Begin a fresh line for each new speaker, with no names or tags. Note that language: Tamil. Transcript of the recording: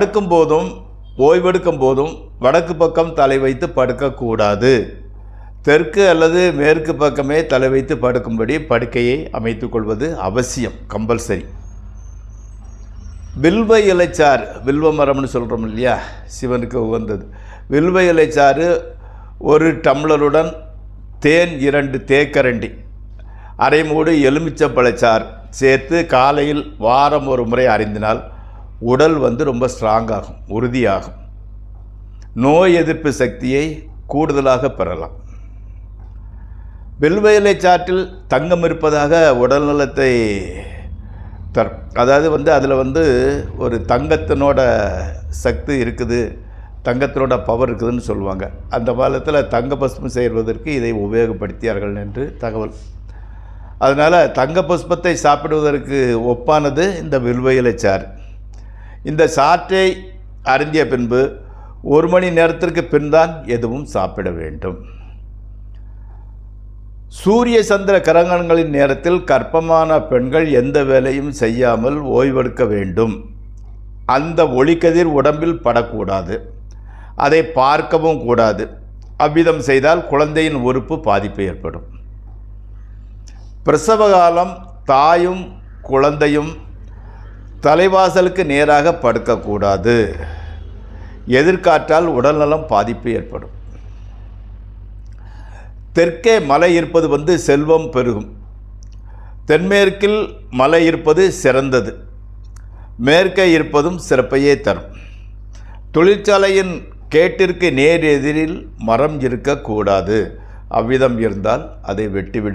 படுக்கும் போதும் ஓய்வெடுக்கும் போதும் வடக்கு பக்கம் தலை வைத்து படுக்கக்கூடாது. தெற்கு அல்லது மேற்கு பக்கமே தலை வைத்து படுக்கும்படி படுக்கையை அமைத்துக்கொள்வது அவசியம் கம்பல்சரி. வில்வ இலைச்சாறு வில்வ மரம்னு சொல்கிறோம் இல்லையா? சிவனுக்கு உகந்தது. வில்வ இலைச்சாறு ஒரு டம்ளருடன் தேன் இரண்டு தேக்கரண்டி அரை மூடு எலுமிச்சப்பழச்சாறு சேர்த்து காலையில் வாரம் ஒரு முறை அறிந்தினால் உடல் வந்து ரொம்ப ஸ்ட்ராங்காகும் உறுதியாகும். நோய் எதிர்ப்பு சக்தியை கூடுதலாக பெறலாம். வில்வ சாற்றில் தங்கம் இருப்பதாக உடல்நலத்தை தரும். அதாவது வந்து அதில் வந்து ஒரு தங்கத்தினோட சக்தி இருக்குது தங்கத்தினோட பவர் இருக்குதுன்னு சொல்லுவாங்க. அந்த காலத்தில் தங்க பஸ்மம் செய்வதற்கு இதை உபயோகப்படுத்தியார்கள் என்று தகவல். அதனால் தங்க புஷ்பத்தை சாப்பிடுவதற்கு ஒப்பானது இந்த வில்வ சாறு. இந்த சாற்றை அருந்திய பின்பு ஒரு மணி நேரத்திற்கு பின்தான் எதுவும் சாப்பிட வேண்டும். சூரிய சந்திர கிரகணங்களின் நேரத்தில் கற்பமான பெண்கள் எந்த வேலையும் செய்யாமல் ஓய்வெடுக்க வேண்டும். அந்த ஒளிக்கதிர் உடம்பில் படக்கூடாது. அதை பார்க்கவும் கூடாது. அவ்விதம் செய்தால் குழந்தையின் உறுப்பு பாதிப்பு ஏற்படும். பிரசவ காலம் தாயும் குழந்தையும் தலைவாசலுக்கு நேராக படுக்கக்கூடாது. எதிர்காற்றால் உடல்நலம் பாதிப்பு ஏற்படும். தெற்கே மலை இருப்பது வந்து செல்வம் பெருகும். தென்மேற்கில் மலை இருப்பது சிறந்தது. மேற்கே இருப்பதும் சிறப்பையே தரும். தொழிற்சாலையின் கேட்டிற்கு நேர் எதிரில் மரம் இருக்கக்கூடாது. அவ்விதம் இருந்தால் அதை வெட்டிவிடும்